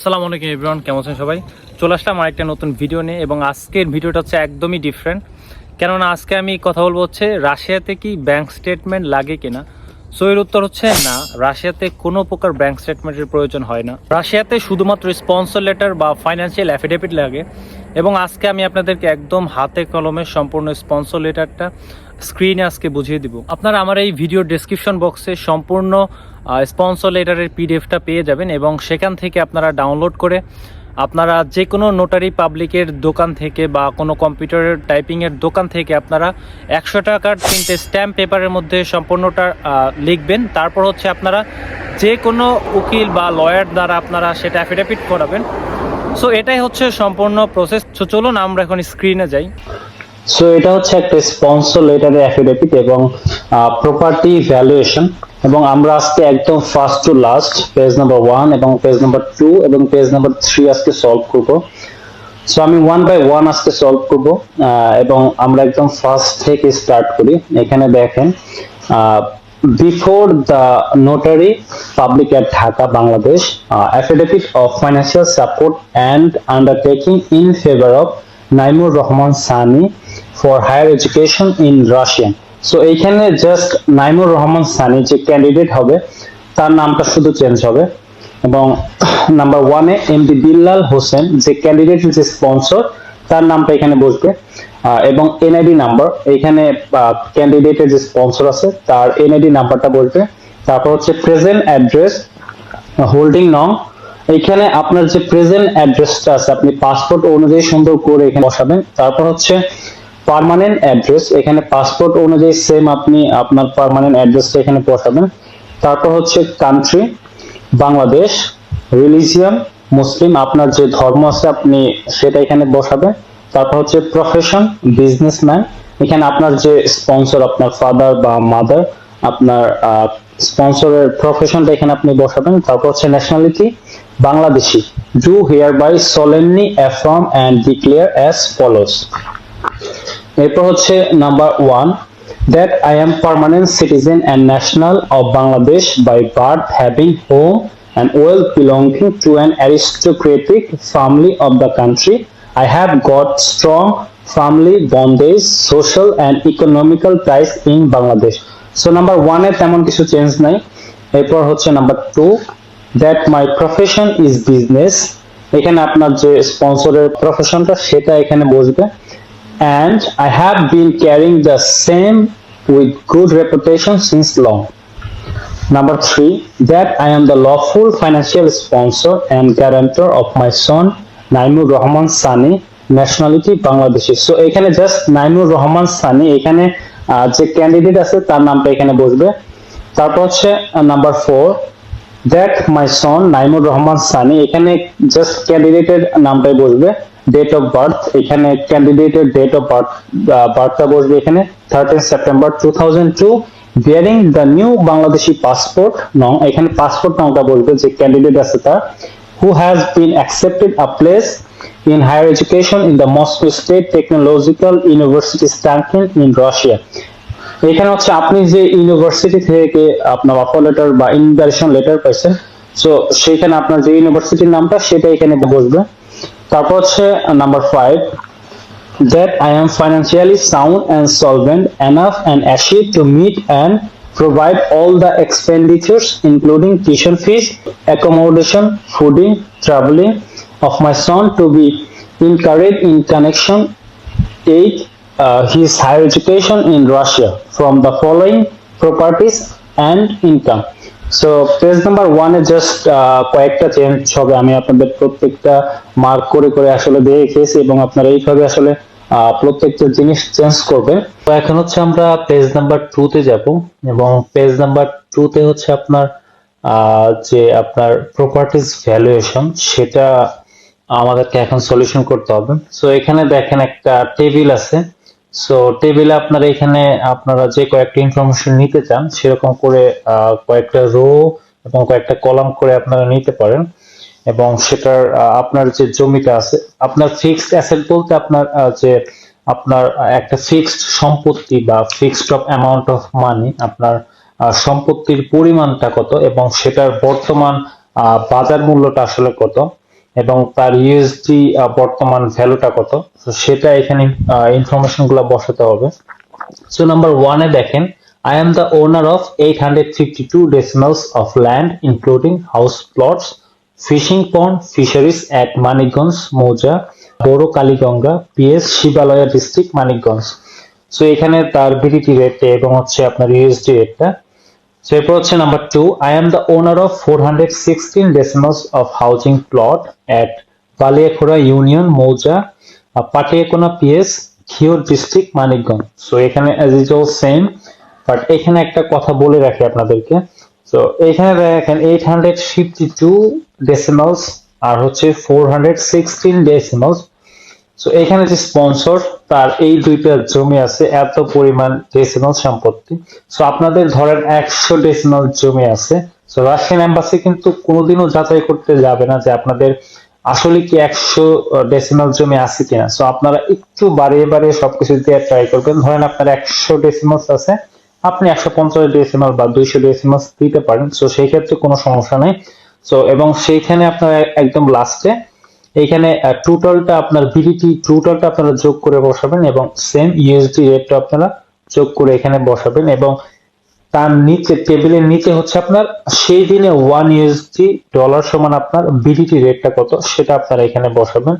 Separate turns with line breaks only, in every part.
আসসালামু আলাইকুম এভরিওয়ান, কেমন আছেন সবাই? চলে আসলাম আমার একটা নতুন ভিডিও নিয়ে এবং আজকের ভিডিওটা হচ্ছে একদমই ডিফারেন্ট কেননা আজকে আমি কথা বলব হচ্ছে রাশিয়াতে কি ব্যাংক স্টেটমেন্ট লাগে কিনা। সো এর উত্তর হচ্ছে না। রাশিয়াতে কোনো প্রকার ব্যাংক স্টেটমেন্টের প্রয়োজন হয় না। রাশিয়াতে শুধুমাত্র স্পন্সর লেটার বা ফাইন্যান্সিয়াল অ্যাফিডেভিট লাগে। এবং আজকে আমি আপনাদেরকে একদম হাতে কলমে সম্পূর্ণ স্পন্সর লেটারটা স্ক্রিনে আজকে বুঝিয়ে দিব। আপনারা আমার এই ভিডিও ডেসক্রিপশন বক্সে সম্পূর্ণ স্পন্সর লেটারের পিডিএফটা পেয়ে যাবেন এবং সেখান থেকে আপনারা ডাউনলোড করে আপনারা যে কোনো নোটারি পাবলিকের দোকান থেকে বা কোনো কম্পিউটারের টাইপিংয়ের দোকান থেকে আপনারা একশো টাকার তিনটে স্ট্যাম্প পেপারের মধ্যে সম্পূর্ণটা লিখবেন। তারপর হচ্ছে আপনারা যে কোনো উকিল বা লয়ার দ্বারা আপনারা সেটা অ্যাফিডেভিট করাবেন। সো এটাই হচ্ছে সম্পূর্ণ প্রসেস সো চলুন আমরা এখন স্ক্রিনে যাই।
সো এটা হচ্ছে একটা স্পন্সর লেটারের অ্যাফিডেভিট এবং প্রপার্টি ভ্যালুয়েশন এবং আমরা আজকে একদম first to last page number one এবং পেজ নাম্বার টু এবং পেজ নাম্বার থ্রি আজকে সলভ করব। সো আমি ওয়ান বাই ওয়ান আজকে সলভ করব এবং আমরা একদম ফার্স্ট থেকে স্টার্ট করি। এখানে দেখেন before the notary public at Dhaka Bangladesh affidavit of financial support and undertaking in favour of Naimur Rahman Sunny for higher education in Russian so এইখানে জাস্ট নাইমুর রহমান সানি যে ক্যান্ডিডেট হবে, তার নামটা শুধু চেঞ্জ হবে এবং নাম্বার ওয়ানে এম ডি বিল্লাল হোসেন যে ক্যান্ডিডেট যে স্পন্সর তার নামটা এখানে বসবে। এবং এনআইডি নাম্বার এখানে ক্যান্ডিডেটের যে স্পন্সর আছে, তার এনআইডি নাম্বারটা বসবে তারপর হচ্ছে প্রেজেন্ট অ্যাড্রেস হোল্ডিং নং এখানে আপনার যে প্রেজেন্ট অ্যাড্রেসটা আছে, আপনি পাসপোর্ট অনুযায়ী সুন্দর করে এখানে বসাবেন। তারপর হচ্ছে পার্মানেন্ট অ্যাড্রেস এখানে পাসপোর্ট অনুযায়ী সেম আপনি আপনার পার্মানেন্ট অ্যাড্রেসটা এখানে বসাবেন। তারপর হচ্ছে কান্ট্রি বাংলাদেশ রিলিজিয়াম মুসলিম, আপনার যে ধর্ম আছে, আপনি সেটা এখানে বসাবেন। তারপর হচ্ছে প্রফেশন বিজনেসম্যান এখানে আপনার যে স্পন্সর আপনার ফাদার বা মাদার আপনার স্পন্সরের প্রফেশনটা এখানে আপনি বসাবেন তারপর হচ্ছে nationality Bangladeshi do hereby solemnly affirm and declare as follows এরপর হচ্ছে number one that I am permanent citizen and national of Bangladesh by birth having home and wealth belonging to an aristocratic family of the country. I have got strong family bondage, social and economical ties in Bangladesh. So number one এ তেমন কিছু change নাই এরপর হচ্ছে number two that my profession is business এখানে আপনার যে স্পন্সরের প্রফেশনটা সেটা এখানে বসবে and I have been carrying the same with good reputation since long. Number three, that I am the lawful financial sponsor and guarantor of my son Naimur Rahman Sani, nationality Bangladeshi. So এখানে just Naimur Rahman Sunny এখানে যে candidate আছে তার নামটা এখানে বসবে তারপর হচ্ছে number four that my son Naimur Rahman Sunny এখানে জাস্ট ক্যান্ডিডেটের নামটাই বসবে ডেট অফ বার্থ এখানে ক্যান্ডিডেটের ডেট অফ বার্থ বার্থটা বসবে এখানে thirteen September two thousand two bearing the new Bangladeshi passport নং এখানে পাসপোর্ট নংটা বলবে যে ক্যান্ডিডেট আছে তার who has been accepted a place in higher education in the Moscow State Technological University Stankin in Russia এখানে হচ্ছে আপনি যে ইউনিভার্সিটি থেকে আপনার অফার লেটার বা ইনভাইটেশন লেটার পাইছেন সো সেখানে আপনার যে ইউনিভার্সিটির নামটা সেটা এখানে বসবে তারপর হচ্ছে number five that I am financially sound and solvent enough and assured to meet and provide all the expenditures including tuition fees, accommodation, fooding, traveling of my son to be incurred in connection eight uh, his higher education in Russia from the following properties and income. So page number ওয়ানে just কয়েকটা change হবে আমি আপনাদের প্রত্যেকটা mark করে করে আসলে দিয়ে রেখেছি এবং আপনারা এইভাবে আসলে প্রত্যেকটা জিনিস চেঞ্জ করবেন তো এখন হচ্ছে আমরা পেজ নাম্বার টু তে যাব এবং পেজ নাম্বার টু তে হচ্ছে আপনার যে আপনার ভ্যালুয়েশন সেটা আমাদেরকে এখন সলিউশন করতে হবে। সো এখানে দেখেন একটা টেবিল আছে। সো টেবিলে আপনারা এখানে আপনারা যে কয়েকটা ইনফরমেশন নিতে চান, সেরকম করে কয়েকটা রো এবং কয়েকটা কলাম করে আপনারা নিতে পারেন। এবং সেটার আপনার যে জমিটা আছে আপনার ফিক্সড অ্যাসেট বলতে আপনার যে আপনার একটা ফিক্সড সম্পত্তি বা fixed of amount of money আপনার সম্পত্তির পরিমাণটা কত এবং সেটার বর্তমান বাজার মূল্যটা আসলে কত এবং তার ইউএসডি বর্তমান ভ্যালুটা কত। তো সেটা এখানে ইনফরমেশনগুলো বসাতে হবে। সো নাম্বার ওয়ানে দেখেন I am the owner of 852 decimals of land including house plots, fishing pond, fisheries at Manikganj মৌজা বড় Kaliganga PS Shibalaya district Manikganj. So এখানে তার বিডিটি রেট এবং হচ্ছে আপনার ইউএসডি রেটটা সো এরপর হচ্ছে number two I am the owner of four hundred sixteen decimals of housing plot at Baliyakhora union মৌজা Patiakona PS Ghior district Manikganj. So এখানে অ্যাজ ইউজুয়াল সেম বাট এখানে একটা কথা বলে রাখি আপনাদেরকে। তো এখানে দেখেন eight hundred fifty two decimals আর হচ্ছে four hundred sixteen decimals so এখানে যে স্পন্সর তার এই দুইটা জমি আছে, এত পরিমাণ ডেসিমাল সম্পত্তি। সো আপনাদের ধরেন একশো ডেসিমাল জমি আছে। সো রাশিয়ান এম্বাসি কিন্তু কোনোদিনও যাচাই করতে যাবে না যে আপনাদের আসলে কি একশো ডেসিমাল জমি আছে কিনা। সো আপনারা একটু বাড়িয়ে বাড়িয়ে সবকিছু দিয়ে ট্রাই করবেন। ধরেন আপনার একশো ডেসিমালস আছে। আপনি একশো পঞ্চাশ ডেসিমাল বা দুইশো ডেসিমালস দিতে পারেন। সো সেই ক্ষেত্রে কোনো সমস্যা নেই। সো এবং সেইখানে আপনারা একদম লাস্টে এইখানে টোটালটা আপনার বিডিটি টোটালটা আপনারা যোগ করে বসাবেন এবং সেম ইউএসডি রেটটা আপনারা যোগ করে এখানে বসাবেন এবং তার নিচে, টেবিলের নিচে হচ্ছে আপনার, সেই দিনে ওয়ান ইউএসডি ডলার সমান আপনার বিডিটি রেটটা কত সেটা আপনারা এখানে বসাবেন।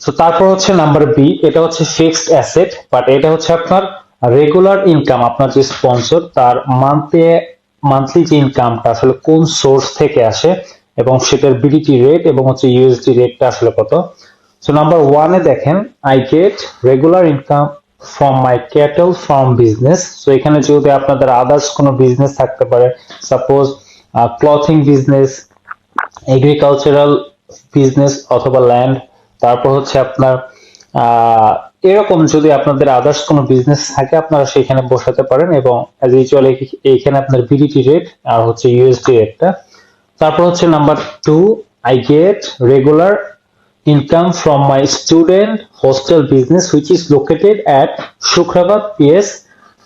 তো তারপর হচ্ছে নাম্বার বি এটা হচ্ছে ফিক্সড অ্যাসেট বাট এটা হচ্ছে আপনার রেগুলার ইনকাম আপনার যে স্পন্সর তার মান্থলি মান্থলি যে ইনকামটা আসলে কোন সোর্স থেকে আসে এবং সেটার বিডিটি রেট এবং হচ্ছে ইউএসডি রেটটা আসলে কত? সো নাম্বার ওয়ানে দেখেন I get regular income from my cattle from business so এখানে যদি আপনাদের আদার্স কোনো বিজনেস থাকতে পারে suppose clothing business agricultural business অথবা ল্যান্ড তারপর হচ্ছে আপনার এরকম যদি আপনাদের আদার্স কোনো বিজনেস থাকে, আপনারা সেখানে বসাতে পারেন এবং অ্যাজ ইউজুয়াল এইখানে আপনার বিডিটি রেট আর হচ্ছে ইউএসডি রেটটা তারপর হচ্ছে number two I get regular income from my student hostel business which is located at Shukrabad PS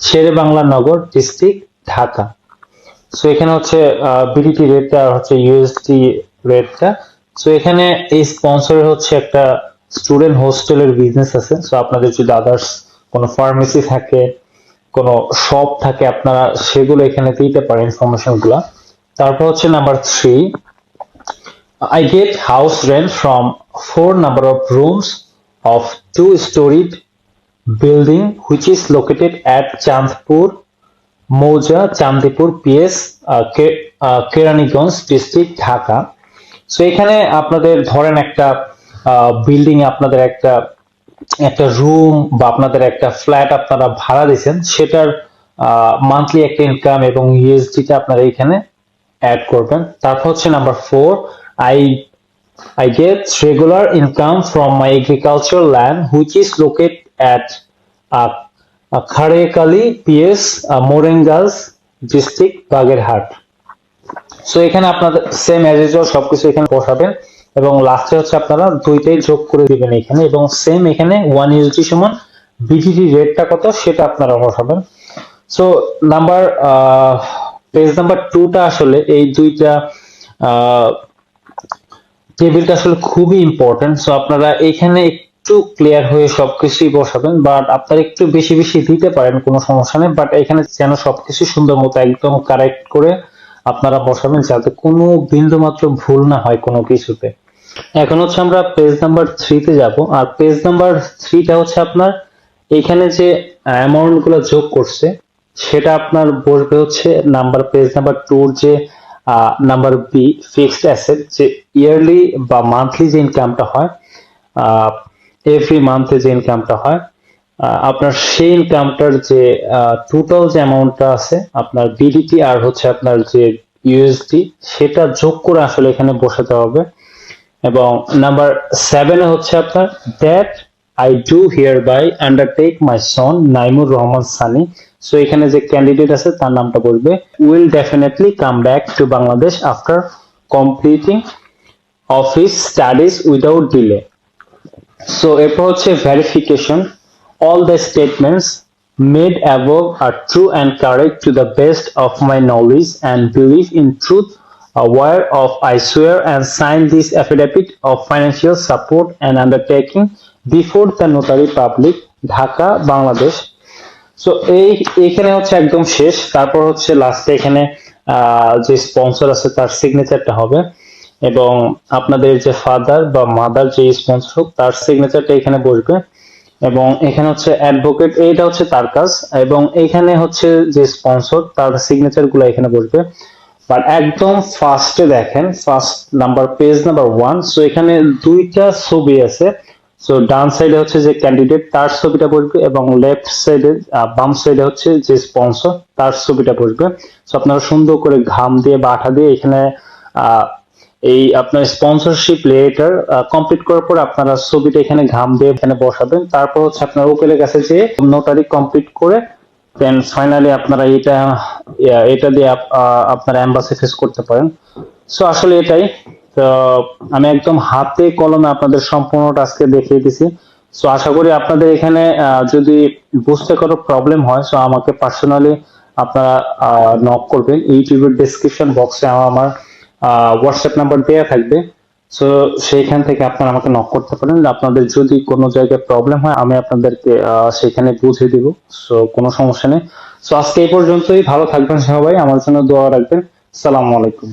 Shere Bangla Nagar district Dhaka so এখানে হচ্ছে বিডিটি রেটটা আর হচ্ছে ইউএসডি রেটটা সো এখানে এই স্পন্সরের হচ্ছে একটা স্টুডেন্ট হোস্টেলের বিজনেস আছে সো আপনাদের যদি আদার্স কোনো ফার্মেসি থাকে, কোনো শপ থাকে, আপনারা সেগুলো এখানে দিতে পারেন ইনফরমেশনগুলো তারপর হচ্ছে number three I get house rent from four number of rooms of two storied building which is located at Chandpur মৌজা Chandipur PS Keraniganj district Dhaka so এখানে আপনাদের ধরেন একটা বিল্ডিং আপনাদের একটা একটা রুম বা আপনাদের একটা ফ্ল্যাট আপনারা ভাড়া দিয়েছেন সেটার মান্থলি একটা ইনকাম এবং ইউএসডিটা আপনারা এখানে অ্যাড করবেন তারপর হচ্ছে number four I I get regular income from my agricultural land, which is located at PS, uh, Morengas, district, Bagherhat. So এখানে আপনাদের সেম অ্যাজ ইউজুয়াল সবকিছু এখানে বসাবেন এবং লাস্টে হচ্ছে আপনারা দুইটাই যোগ করে দিবেন এখানে এবং সেম এখানে ওয়ান ইউএসডি সমান বিজিডি রেটটা কত সেটা আপনারা বসাবেন। সো নাম্বার পেজ নাম্বার টুটা আসলে এই দুইটা টেবিলটা আসলে খুবই ইম্পর্টেন্ট সো আপনারা এখানে একটু ক্লিয়ার হয়ে সবকিছুই বসাবেন বাট আপনারা একটু বেশি বেশি দিতে পারেন, কোনো সমস্যা নেই। বাট এখানে যেন সবকিছু সুন্দর মতো একদম কারেক্ট করে আপনারা বসাবেন, যাতে কোনো বিন্দু মাত্র ভুল না হয় কোনো কিছুতে। এখন হচ্ছে আমরা পেজ নাম্বার থ্রিতে যাব। আর পেজ নাম্বার থ্রিটা হচ্ছে আপনার, এখানে যে অ্যামাউন্টগুলো যোগ করছে, সেটা আপনার বসবে হচ্ছে নাম্বার পেজ নাম্বার টুর যে নাম্বার বি ফিক্সড অ্যাসেট যে ইয়ারলি বা মান্থলি যে ইনকামটা হয় এভরি মান্থে যে ইনকামটা হয় আপনার সেই ইনকামটার যে টোটাল যে অ্যামাউন্টটা আছে, আপনার বিডিটি আর হচ্ছে আপনার যে ইউএসডি সেটা যোগ করে আসলে এখানে বসাতে হবে। এবং নাম্বার সেভেনে হচ্ছে আপনার that I do hereby undertake my son Naimur Rahman Sunny so এখানে যে ক্যান্ডিডেট আছে, তার নামটা বলবে will definitely come back to Bangladesh after completing office studies without delay so এরপর হচ্ছে verification all the statements made above are true and correct to the best of my knowledge and believe in truth where of, I swear, and sign this affidavit of financial support and undertaking before the notary public Dhaka Bangladesh so এই, এখানে হচ্ছে একদম শেষ। তারপর হচ্ছে লাস্টে এখানে যে স্পন্সর আছে তার সিগনেচারটা হবে। এবং আপনাদের যে ফাদার বা মাদার যে স্পন্সর হোক, তার সিগনেচারটা এখানে বসবে। এবং এখানে হচ্ছে অ্যাডভোকেট এইটা হচ্ছে তার কাজ। এবং এখানে হচ্ছে যে স্পন্সর তার সিগনেচারগুলো এখানে বসবে। বাট একদম ফার্স্টে দেখেন first number page number one so এখানে দুইটা ছবি আছে। সো ডান সাইডে হচ্ছে যে ক্যান্ডিডেট তার ছবিটা বসবে এবং লেফট সাইডে বাম সাইডে হচ্ছে যে স্পন্সর তার ছবিটা বসবে। সো আপনারা সুন্দর করে ঘাম দিয়ে বা আঠা দিয়ে এখানে এই আপনার স্পন্সরশিপ লেটার কমপ্লিট করার পর আপনারা ছবিটা এখানে ঘাম দিয়ে এখানে বসাবেন। তারপর হচ্ছে আপনার উকিলের কাছে যে নোটারি কমপ্লিট করে দেন ফাইনালি আপনারা এটা এটা দিয়ে আপনারা এম্বাসি ফেস করতে পারেন। সো আসলে এটাই। তো, আমি একদম হাতে কলমে আপনাদের সম্পূর্ণটা আজকে দেখিয়ে দিছি। সো আশা করি আপনাদের এখানে যদি বুঝতে কোনো প্রবলেম হয় সো আমাকে পার্সোনালি আপনারা নক করবেন। ইউটিউবের ডেসক্রিপশন বক্সে আমার হোয়াটসঅ্যাপ নাম্বার দেওয়া থাকবে। সো সেইখান থেকে আপনারা আমাকে নক করতে পারেন। আপনাদের যদি কোনো জায়গায় প্রবলেম হয়, আমি আপনাদেরকে সেখানে বুঝিয়ে দিব। সো কোনো সমস্যা নেই। সো আজকে এই পর্যন্তই। ভালো থাকবেন সবাই। আমার জন্য দোয়া রাখবেন। সালামু আলাইকুম।